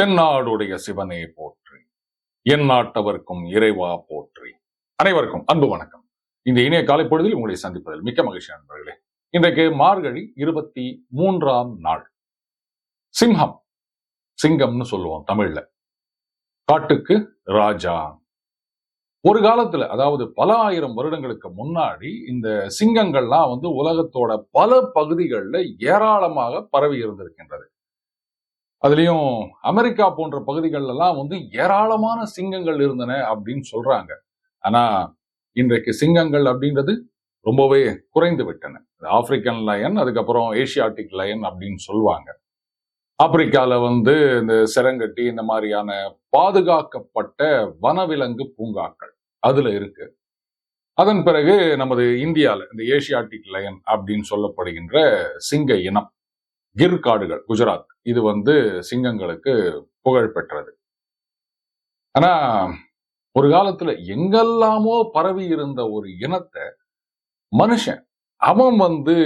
தென்னாடுடைய சிவனே போற்றி என் நாட்டவர்க்கும் இறைவா போற்றி. அனைவருக்கும் அன்பு வணக்கம். இந்த இணைய காலை பொழுதில் உங்களை சந்திப்பதில் மிக்க மகிழ்ச்சி நண்பர்களே. இன்றைக்கு மார்கழி இருபத்தி மூன்றாம் நாள். சிம்ஹம் சிங்கம்னு சொல்லுவோம் தமிழ்ல. காட்டுக்கு ராஜா. ஒரு காலத்துல அதாவது பல ஆயிரம் வருடங்களுக்கு முன்னாடி இந்த சிங்கங்கள்லாம் வந்து உலகத்தோட பல பகுதிகளில் ஏராளமாக பரவி இருந்திருக்கின்றது. அதுலயும் அமெரிக்கா போன்ற பகுதிகளெல்லாம் வந்து ஏராளமான சிங்கங்கள் இருந்தன அப்படின்னு சொல்றாங்க. ஆனா இன்றைக்கு சிங்கங்கள் அப்படின்றது ரொம்பவே குறைந்து விட்டன. ஆப்பிரிக்கன் லயன் அதுக்கப்புறம் ஏசியாட்டிக் லயன் அப்படின்னு சொல்லுவாங்க. ஆப்பிரிக்கால வந்து இந்த செரங்கட்டி இந்த மாதிரியான பாதுகாக்கப்பட்ட வனவிலங்கு பூங்காக்கள் அதுல இருக்கு. அதன் பிறகு நமது இந்தியால இந்த ஏசியாட்டிக் லயன் அப்படின்னு சொல்லப்படுகின்ற சிங்க இனம். கிர் காடுகள் குஜராத். இது வந்து சிங்கங்களுக்கு புகழ் பெற்றது. ஆனா ஒரு காலத்துல எங்கெல்லாமோ பரவி இருந்த ஒரு இனத்தை மனுஷன் அவன் வந்து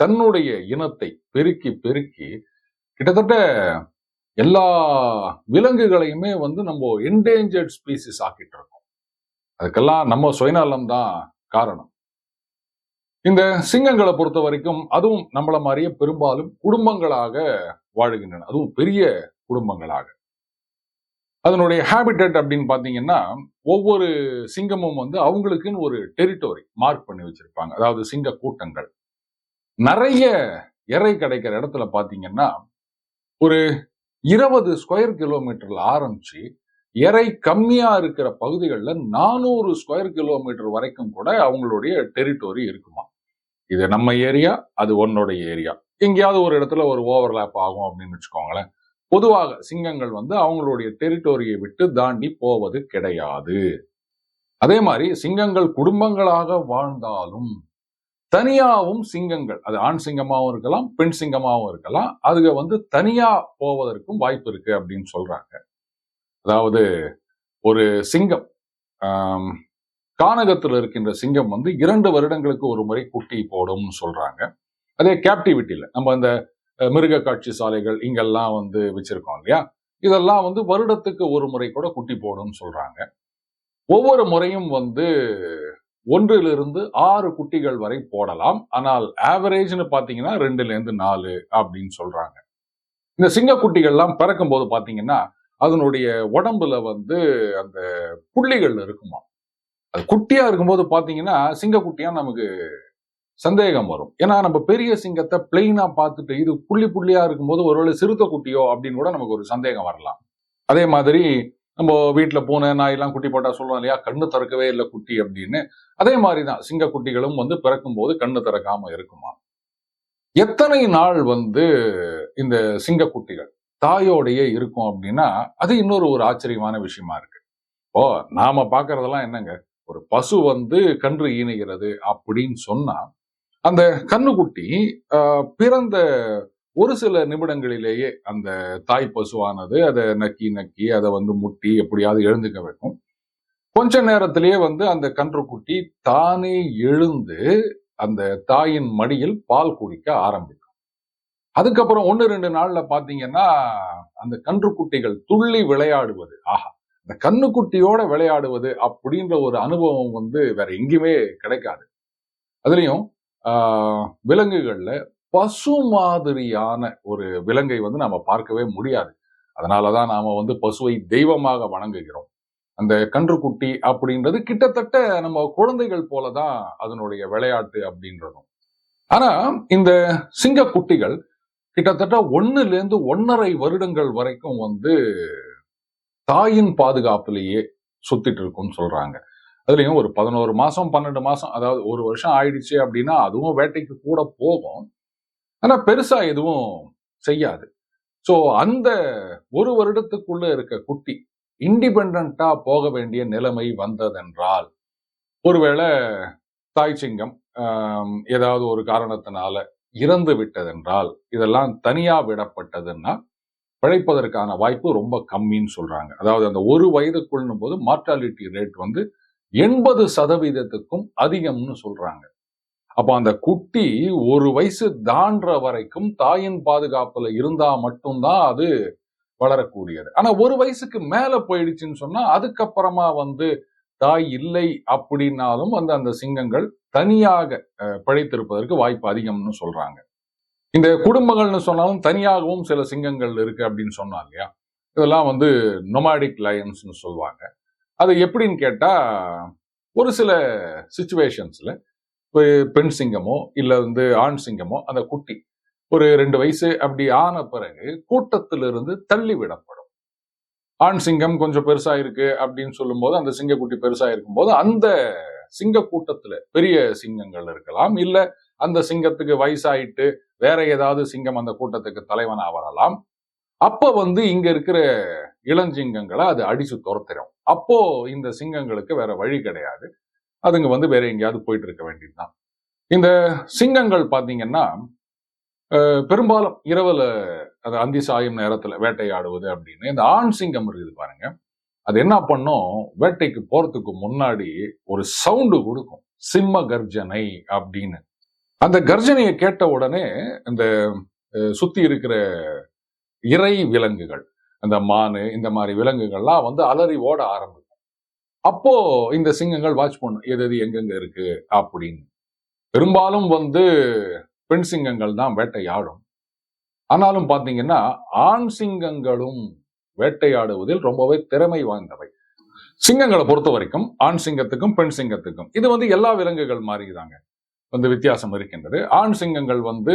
தன்னுடைய இனத்தை பெருக்கி பெருக்கி கிட்டத்தட்ட எல்லா விலங்குகளையுமே வந்து நம்ம என்டேஞ்சர்ட் ஸ்பீசிஸ் ஆக்கிட்டு இருக்கோம். அதுக்கெல்லாம் நம்ம சுயநலம் தான் காரணம். இந்த சிங்கங்களை பொறுத்த வரைக்கும் அதுவும் நம்மள மாதிரியே பெரும்பாலும் குடும்பங்களாக வாழுகின்றன. அதுவும் பெரிய குடும்பங்களாக. அதனுடைய ஹேபிட்டட் அப்படின்னு பார்த்தீங்கன்னா ஒவ்வொரு சிங்கமும் வந்து அவங்களுக்குன்னு ஒரு டெரிட்டோரி மார்க் பண்ணி வச்சிருப்பாங்க. அதாவது சிங்க கூட்டங்கள். நிறைய இறை கிடைக்கிற இடத்துல பாத்தீங்கன்னா ஒரு இருபது ஸ்கொயர் கிலோமீட்டர்ல ஆரம்பிச்சு இறை கம்மியா இருக்கிற பகுதிகளில் நானூறு ஸ்கொயர் கிலோமீட்டர் வரைக்கும் கூட அவங்களுடைய டெரிட்டோரி இருக்குமா? இது நம்ம ஏரியா அது உன்னோடைய ஏரியா எங்கேயாவது ஒரு இடத்துல ஒரு ஓவர்லேப் ஆகும் அப்படின்னு வச்சுக்கோங்களேன். பொதுவாக சிங்கங்கள் வந்து அவங்களுடைய டெரிட்டோரியை விட்டு தாண்டி போவது கிடையாது. அதே மாதிரி சிங்கங்கள் குடும்பங்களாக வாழ்ந்தாலும் தனியாவும் சிங்கங்கள் அது ஆண் சிங்கமாகவும் இருக்கலாம் பெண் சிங்கமாகவும் இருக்கலாம் அதுக வந்து தனியா போவதற்கும் வாய்ப்பு இருக்கு அப்படின்னு சொல்றாங்க. அதாவது ஒரு சிங்கம் கானகத்தில் இருக்கின்ற சிங்கம் வந்து இரண்டு வருடங்களுக்கு ஒரு முறை குட்டி போடும்னு சொல்றாங்க. அதே கேப்டிவிட்டியில நம்ம இந்த மிருக காட்சி சாலைகள் இங்கெல்லாம் வந்து வச்சிருக்கோம் இல்லையா? இதெல்லாம் வந்து வருடத்துக்கு ஒரு முறை கூட குட்டி போடும்னு சொல்றாங்க. ஒவ்வொரு முறையும் வந்து ஒன்றிலிருந்து ஆறு குட்டிகள் வரை போடலாம். ஆனால் ஆவரேஜ்னு பார்த்தீங்கன்னா ரெண்டுல இருந்து நாலு அப்படின்னு சொல்றாங்க. இந்த சிங்க குட்டிகள்லாம் பிறக்கும் போது அதனுடைய உடம்புல வந்து அந்த புள்ளிகள் இருக்குமா அது குட்டியா இருக்கும்போது பாத்தீங்கன்னா சிங்க குட்டியா நமக்கு சந்தேகம் வரும். ஏன்னா நம்ம பெரிய சிங்கத்தை பிளெயினா பார்த்துட்டு இது புள்ளி புள்ளியா இருக்கும்போது ஒருவேளை சிறுத்தை குட்டியோ அப்படின்னு கூட நமக்கு ஒரு சந்தேகம் வரலாம். அதே மாதிரி நம்ம வீட்டுல பூனை நாயெல்லாம் குட்டி போட்டா சொல்லுவோம் இல்லையா கண்ணு திறக்கவே இல்லை குட்டி அப்படின்னு. அதே மாதிரிதான் சிங்க குட்டிகளும் வந்து பிறக்கும் போது கண்ணு திறக்காம இருக்குமா? எத்தனை நாள் வந்து இந்த சிங்க குட்டிகள் தாயோடையே இருக்கும் அப்படின்னா அது இன்னொரு ஒரு ஆச்சரியமான விஷயமா இருக்கு. ஓ நாம பாக்குறதெல்லாம் என்னங்க? ஒரு பசு வந்து கன்று ஈனுகிறது அப்படின்னு சொன்னா அந்த கண்ணுக்குட்டி ஆஹ், பிறந்த ஒரு சில நிமிடங்களிலேயே அந்த தாய் பசுவானது அதை நக்கி நக்கி அதை வந்து முட்டி எப்படியாவது எழுந்துக்க வைக்கும் கொஞ்ச நேரத்திலேயே வந்து அந்த கன்றுக்குட்டி தானே எழுந்து அந்த தாயின் மடியில் பால் குடிக்க ஆரம்பிக்கும். அதுக்கப்புறம் ஒன்று ரெண்டு நாள்ல பாத்தீங்கன்னா அந்த கன்றுக்குட்டிகள் துள்ளி விளையாடுவது. ஆஹா! இந்த கண்ணுக்குட்டியோட விளையாடுவது அப்படின்ற ஒரு அனுபவம் வந்து வேற எங்கேயுமே கிடைக்காது. அதுலயும் ஆஹ், விலங்குகள்ல பசு மாதிரியான ஒரு விலங்கை வந்து நாம பார்க்கவே முடியாது. அதனாலதான் நாம வந்து பசுவை தெய்வமாக வணங்குகிறோம். அந்த கன்றுக்குட்டி அப்படின்றது கிட்டத்தட்ட நம்ம குழந்தைகள் போலதான் அதனுடைய விளையாட்டு அப்படின்றதும். ஆனா இந்த சிங்க குட்டிகள் கிட்டத்தட்ட ஒண்ணுல இருந்து ஒன்னரை வருடங்கள் வரைக்கும் வந்து தாயின் பாதுகாப்புலேயே சுத்திட்டு இருக்கும்னு சொல்றாங்க. அதுலயும் ஒரு பதினோரு மாசம் பன்னெண்டு மாசம் அதாவது ஒரு வருஷம் ஆயிடுச்சு அப்படின்னா அதுவும் வேட்டைக்கு கூட போகும். ஆனா பெருசா எதுவும் செய்யாது. ஸோ அந்த ஒரு வருடத்துக்குள்ள இருக்க குட்டி இண்டிபெண்டா போக வேண்டிய நிலைமை வந்ததென்றால் ஒருவேளை தாய் சிங்கம் ஏதாவது ஒரு காரணத்தினால இறந்து விட்டதென்றால் இதெல்லாம் தனியா விடப்பட்டதுன்னா பிழைப்பதற்கான வாய்ப்பு ரொம்ப கம்மின்னு சொல்றாங்க. அதாவது அந்த ஒரு வயதுக்குள்ளும் போது மார்டாலிட்டி ரேட் வந்து எண்பது சதவீதத்துக்கும் அதிகம்னு சொல்றாங்க. அப்போ அந்த குட்டி ஒரு வயசு தாண்டுற வரைக்கும் தாயின் பாதுகாப்பில் இருந்தால் மட்டும்தான் அது வளரக்கூடியது. ஆனால் ஒரு வயசுக்கு மேலே போயிடுச்சுன்னு சொன்னால் அதுக்கப்புறமா வந்து தாய் இல்லை அப்படின்னாலும் வந்து அந்த சிங்கங்கள் தனியாக பிழைத்திருப்பதற்கு வாய்ப்பு அதிகம்னு சொல்கிறாங்க இந்த குடும்பங்கள்னு சொன்னாலும் தனியாகவும் சில சிங்கங்கள் இருக்கு அப்படின்னு சொன்னாங்க இல்லையா? இதெல்லாம் வந்து நொமாடிக் லயன்ஸ்னு சொல்லுவாங்க. அது எப்படின்னு கேட்டா ஒரு சில சுச்சுவேஷன்ஸ்ல பெண் சிங்கமோ இல்ல வந்து ஆண் சிங்கமோ அந்த குட்டி ஒரு ரெண்டு வயசு அப்படி ஆன பிறகு கூட்டத்திலிருந்து தள்ளி விடப்படும். ஆண் சிங்கம் கொஞ்சம் பெருசா இருக்கு அப்படின்னு சொல்லும்போது அந்த சிங்கக்குட்டி பெருசா இருக்கும்போது அந்த சிங்க கூட்டத்துல பெரிய சிங்கங்கள் இருக்கலாம் இல்ல அந்த சிங்கத்துக்கு வயசாயிட்டு வேற ஏதாவது சிங்கம் அந்த கூட்டத்துக்கு தலைவன் வரலாம். அப்போ வந்து இங்க இருக்கிற இளஞ்சிங்கங்களை அது அடிச்சு துரத்திடும் அப்போ இந்த சிங்கங்களுக்கு வேற வழி கிடையாது. அதுங்க வந்து வேற எங்கேயாவது போயிட்டு இருக்க வேண்டியதுதான். இந்த சிங்கங்கள் பார்த்தீங்கன்னா அஹ், பெரும்பாலும் இரவுல அது அந்தி சாயும் நேரத்துல வேட்டையாடுவது அப்படின்னு இந்த ஆண் சிங்கம் இருக்குது பாருங்க. அது என்ன பண்ணும்? வேட்டைக்கு போறதுக்கு முன்னாடி ஒரு சவுண்டு கொடுக்கும். சிம்ம கர்ஜனை அப்படின்னு. அந்த கர்ஜனையை கேட்ட உடனே இந்த அஹ், சுத்தி இருக்கிற இறை விலங்குகள் அந்த மானு இந்த மாதிரி விலங்குகள்லாம் வந்து அலறி ஓட ஆரம்பிக்கும். அப்போ இந்த சிங்கங்கள் வாட்ச் பண்ணும் எது எது எங்கெங்க இருக்கு? அப்படின்னு. பெரும்பாலும் வந்து பெண் சிங்கங்கள் தான் வேட்டையாடும். ஆனாலும் பார்த்தீங்கன்னா ஆண் சிங்கங்களும் வேட்டையாடுவதில் ரொம்பவே திறமை வாய்ந்தவை. சிங்கங்களை பொறுத்த வரைக்கும் ஆண் சிங்கத்துக்கும் பெண் சிங்கத்துக்கும் இது வந்து எல்லா விலங்குகள் மாறிதாங்க வந்து வித்தியாசம் இருக்கின்றது. ஆண் சிங்கங்கள் வந்து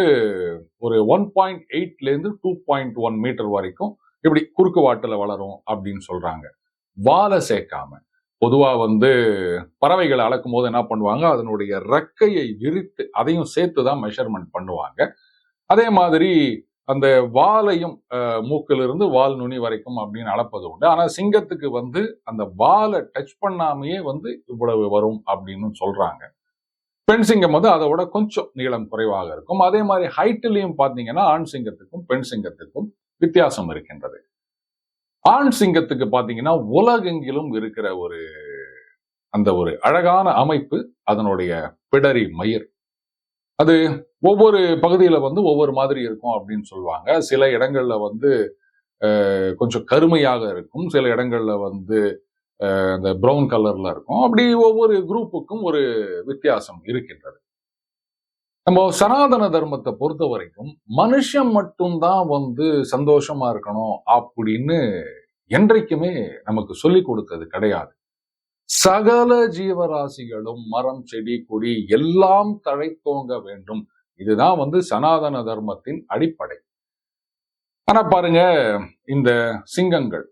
ஒரு ஒன் பாயிண்ட் எயிட்லேருந்து டூ பாயிண்ட் ஒன் மீட்டர் வரைக்கும் இப்படி குறுக்கு வாட்டில் வளரும் அப்படின்னு சொல்கிறாங்க வாலை சேர்க்காம. பொதுவாக வந்து பறவைகளை அளக்கும் போது என்ன பண்ணுவாங்க? அதனுடைய ரெக்கையை விரித்து அதையும் சேர்த்து தான் மெஷர்மெண்ட் பண்ணுவாங்க. அதே மாதிரி அந்த வாலையும் மூக்கிலிருந்து வால் நுனி வரைக்கும் அப்படின்னு அளப்பது உண்டு. ஆனால் சிங்கத்துக்கு வந்து அந்த வாலை டச் பண்ணாமையே வந்து இவ்வளவு வரும் அப்படின்னு சொல்கிறாங்க பெண் சிங்கம் வந்து அதை விட கொஞ்சம் நீளம் குறைவாக இருக்கும். அதே மாதிரி ஹைட்லயும் பார்த்தீங்கன்னா ஆண் சிங்கத்துக்கும் பெண் சிங்கத்துக்கும் வித்தியாசம் இருக்கின்றது. ஆண் சிங்கத்துக்கு பார்த்தீங்கன்னா உலகெங்கிலும் இருக்கிற ஒரு அந்த ஒரு அழகான அமைப்பு அதனுடைய பிடரி மயிர். அது ஒவ்வொரு பகுதியில வந்து ஒவ்வொரு மாதிரி இருக்கும் அப்படின்னு சொல்லுவாங்க. சில இடங்கள்ல வந்து கொஞ்சம் கருமையாக இருக்கும். சில இடங்கள்ல வந்து இந்த ப்ரௌன் பிரவுன் கலர்ல இருக்கும். அப்படி ஒவ்வொரு குரூப்புக்கும் ஒரு வித்தியாசம் இருக்கின்றது. நம்ம சனாதன தர்மத்தை பொறுத்த வரைக்கும் மனுஷன் மட்டும்தான் வந்து சந்தோஷமா இருக்கணும் அப்படின்னு என்றைக்குமே நமக்கு சொல்லி கொடுத்தது கிடையாது. சகல ஜீவராசிகளும் மரம் செடி கொடி எல்லாம் தழைத்தோங்க வேண்டும். இதுதான் வந்து சனாதன தர்மத்தின் அடிப்படை. ஆனா பாருங்க இந்த சிங்கங்கள்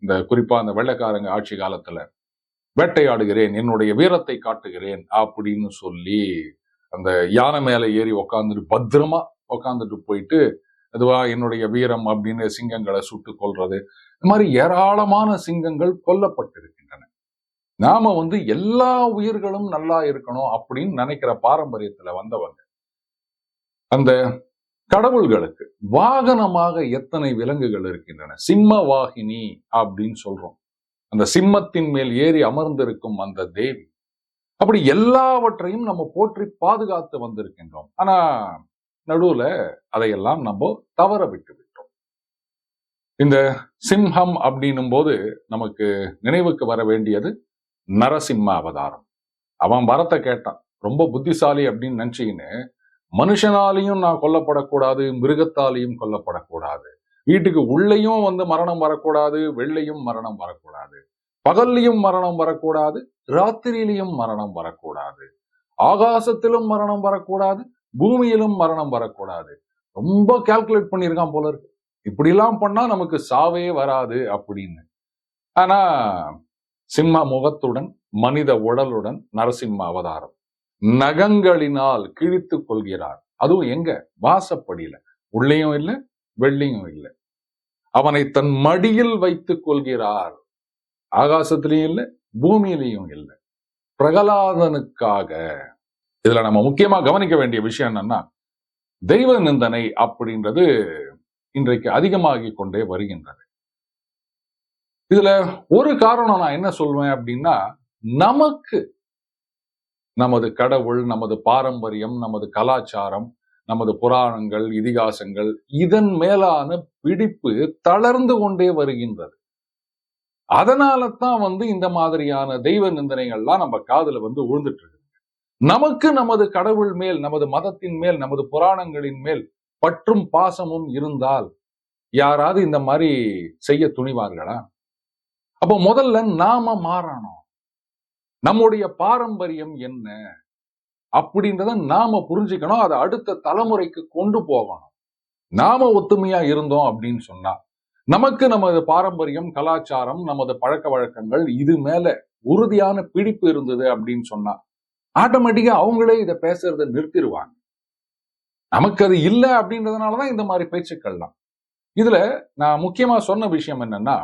இந்த குறிப்பா அந்த வெள்ளைக்காரங்க ஆட்சி காலத்துல வேட்டையாடுகிறேன் என்னுடைய வீரத்தை காட்டுகிறேன் அப்படின்னு சொல்லி அந்த யானை மேல ஏறி உக்காந்துட்டு பத்திரமா உக்காந்துட்டு போயிட்டு அதுவா என்னுடைய வீரம் அப்படின்னு சிங்கங்களை சுட்டு கொல்றது. இந்த மாதிரி ஏராளமான சிங்கங்கள் கொல்லப்பட்டிருக்கின்றன. நாம வந்து எல்லா உயிர்களும் நல்லா இருக்கணும் அப்படின்னு நினைக்கிற பாரம்பரியத்துல வந்தவங்க. அந்த கடவுள்களுக்கு வாகனமாக எத்தனை விலங்குகள் இருக்கின்றன? சிம்ம வாகினி அப்படின்னு சொல்றோம். அந்த சிம்மத்தின் மேல் ஏறி அமர்ந்திருக்கும் அந்த தேவி. அப்படி எல்லாவற்றையும் நம்ம போற்றி பாதுகாத்து வந்திருக்கின்றோம். ஆனா நடுவுல அதையெல்லாம் நம்ம தவற விட்டு விட்டோம். இந்த சிம்ஹம் அப்படின்னும் போது நமக்கு நினைவுக்கு வர வேண்டியது நரசிம்ம அவதாரம். அவன் வரத்தை கேட்டான். ரொம்ப புத்திசாலி அப்படின்னு நினைச்சிக்கின்னு மனுஷனாலையும் நான் கொல்லப்படக்கூடாது மிருகத்தாலையும் கொல்லப்படக்கூடாது. வீட்டுக்கு உள்ளேயும் வந்து மரணம் வரக்கூடாது வெள்ளையும் மரணம் வரக்கூடாது. பகல்லையும் மரணம் வரக்கூடாது ராத்திரியிலையும் மரணம் வரக்கூடாது. ஆகாசத்திலும் மரணம் வரக்கூடாது பூமியிலும் மரணம் வரக்கூடாது. ரொம்ப கால்குலேட் பண்ணியிருக்கான் போல இருக்கு. இப்படிலாம் பண்ணா நமக்கு சாவே வராது அப்படின்னு. ஆனா சிம்ம முகத்துடன் மனித உடலுடன் நரசிம்ம அவதாரம். நகங்களினால் கிழித்து கொள்கிறார் அதுவும் எங்க? வாசப்படியில. உள்ளேயும் இல்லை வெள்ளையும் இல்லை. அவனை தன் மடியில் வைத்துக் கொள்கிறார். ஆகாசத்திலையும் இல்லை பூமியிலையும் இல்லை. பிரகலாதனுக்காக. இதுல நம்ம முக்கியமா கவனிக்க வேண்டிய விஷயம் என்னன்னா தெய்வ நிந்தனை அப்படின்றது இன்றைக்கு அதிகமாகி கொண்டே வருகின்றது. இதுல ஒரு காரணம் நான் என்ன சொல்வேன் அப்படின்னா நமக்கு நமது கடவுள் நமது பாரம்பரியம் நமது கலாச்சாரம் நமது புராணங்கள் இதிகாசங்கள் இதன் மேலான பிடிப்பு தளர்ந்து கொண்டே வருகின்றது. அதனால தான் வந்து இந்த மாதிரியான தெய்வ நிந்தனைகள்லாம் நம்ம காதுல வந்து விழுந்துட்டு இருக்கு. நமக்கு நமது கடவுள் மேல் நமது மதத்தின் மேல் நமது புராணங்களின் மேல் பற்றும் பாசமும் இருந்தால் யாராவது இந்த மாதிரி செய்ய துணிவார்களா? அப்போ முதல்ல நாம மாறணும். நம்முடைய பாரம்பரியம் என்ன? அப்படின்றத நாம புரிஞ்சுக்கணும். அதை அடுத்த தலைமுறைக்கு கொண்டு போகணும். நாம ஒத்துமையா இருந்தோம் அப்படின்னு சொன்னா நமக்கு நமது பாரம்பரியம் கலாச்சாரம் நமது பழக்க வழக்கங்கள் இது மேல உறுதியான பிடிப்பு இருந்தது அப்படின்னு சொன்னா ஆட்டோமேட்டிக்கா அவங்களே இதை பேசுறதை நிறுத்திடுவாங்க. நமக்கு அது இல்லை அப்படின்றதுனாலதான் இந்த மாதிரி பேச்சுக்கள்லாம். இதுல நான் முக்கியமா சொன்ன விஷயம் என்னன்னா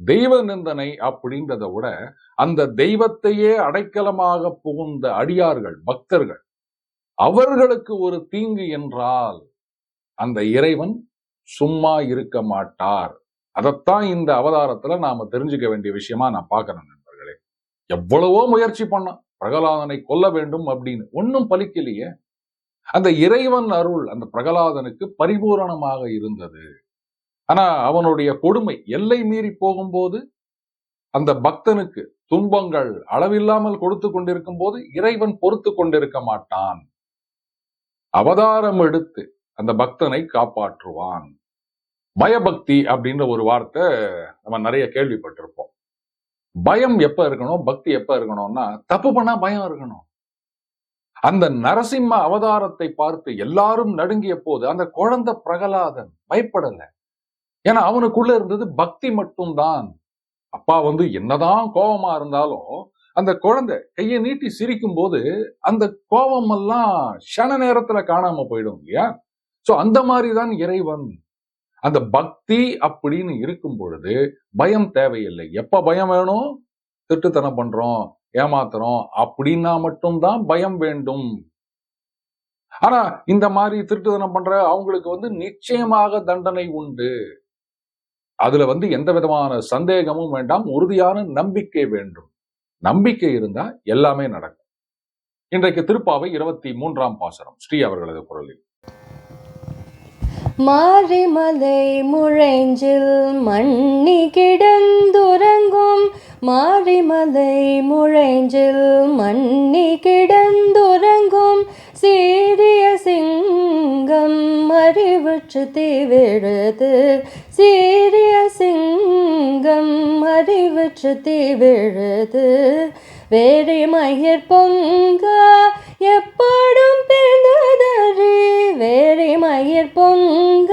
தெய்வ நிந்தனை அப்படின்றத விட அந்த தெய்வத்தையே அடைக்கலமாக புகுந்த அடியார்கள் பக்தர்கள் அவர்களுக்கு ஒரு தீங்கு என்றால் அந்த இறைவன் சும்மா இருக்க மாட்டார். அதைத்தான் இந்த அவதாரத்துல நாம தெரிஞ்சுக்க வேண்டிய விஷயமா நான் பார்க்கிறேன் நண்பர்களே. எவ்வளவோ முயற்சி பண்ணான் பிரகலாதனை கொல்ல வேண்டும் அப்படின்னு ஒன்னும் பலிக்கலையே. அந்த இறைவன் அருள் அந்த பிரகலாதனுக்கு பரிபூரணமாக இருந்தது. ஆனா அவனுடைய கொடுமை எல்லை மீறி போகும்போது அந்த பக்தனுக்கு துன்பங்கள் அளவில்லாமல் கொடுத்து கொண்டிருக்கும் போது இறைவன் பொறுத்து கொண்டிருக்க மாட்டான். அவதாரம் எடுத்து அந்த பக்தனை காப்பாற்றுவான். பயபக்தி அப்படின்ற ஒரு வார்த்தை நம்ம நிறைய கேள்விப்பட்டிருப்போம். பயம் எப்ப இருக்கணும்? பக்தி எப்ப இருக்கணும்னா தப்பு பண்ணா பயம் இருக்கணும். அந்த நரசிம்ம அவதாரத்தை பார்த்து எல்லாரும் நடுங்கிய போது அந்த குழந்தை பிரகலாதன் பயப்படலை. ஏன்னா அவனுக்குள்ள இருந்தது பக்தி மட்டும்தான். அப்பா வந்து என்னதான் கோபமா இருந்தாலும் அந்த குழந்தை கையை நீட்டி சிரிக்கும் போது அந்த கோபம் எல்லாம் க்ஷண நேரத்துல காணாம போயிடும் இல்லையா? சோ அந்த மாதிரிதான் இறைவன். அந்த பக்தி அப்படின்னு இருக்கும் பொழுது பயம் தேவையில்லை. எப்ப பயம் வேணும்? திட்டுத்தனம் பண்றோம் ஏமாத்துறோம் அப்படின்னா மட்டும்தான் பயம் வேண்டும். ஆனா இந்த மாதிரி திருட்டுத்தனம் பண்ற அவங்களுக்கு வந்து நிச்சயமாக தண்டனை உண்டு. அதுல வந்து எந்த விதமான சந்தேகமும் வேண்டாம் உறுதியான நம்பிக்கை வேண்டும். நம்பிக்கை இருந்தா எல்லாமே நடக்கும். இன்றைக்கு திருப்பாவை இருபத்தி மூன்றாம் பாசனம் ஸ்ரீ அவர்களது குரலில். மாரிமலை முழைஞ்சில் மண்ணி கிடந்துறங்கும். மாரிமலை முழைஞ்சில் மண்ணி கிடந்து பற்று தீவிழுது. சீரிய சிங்கம் அறிவுற்று தீவிழுது. வேறு மயிர் பொங்க எப்பாடும் பிறந்ததறி வேறு மயிர் பொங்க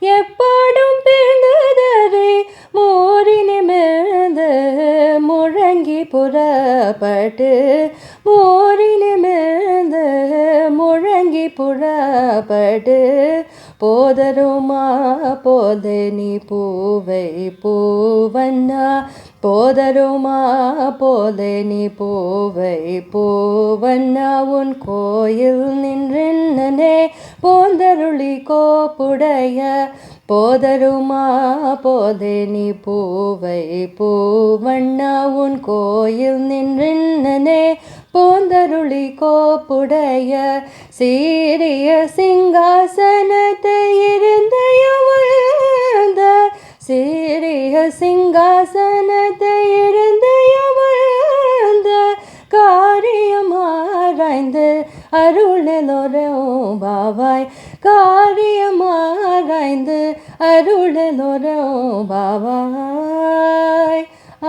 எப்பாடும் பிறந்ததறி மோரி நிமிர்ந்து முழங்கி புறப்பட்டு. மோரி நிமிர்ந்து முழங்கி புறப்பட்டு. போதருமா? போது நீ பூவை பூவண்ணா. போதருமா? போது நீ பூவை பூவண்ணா. உன் கோயில் நின்றென்னே போந்தருளி கோப்புடைய. போதருமா? போது நீ பூவை பூவண்ணா. உன் கோயில் நின்றென்னே பூந்தருளி கோப்புடைய சீரிய சிங்காசனத்தை இருந்தயவழ்ந்த சீரிய சிங்காசனத்தை இருந்தயவழ்ந்த காரியமாராய்ந்து அருளலொரும் பாவாய் காரியமாராய்ந்து அருளலொரும் பாவாய். ஆ.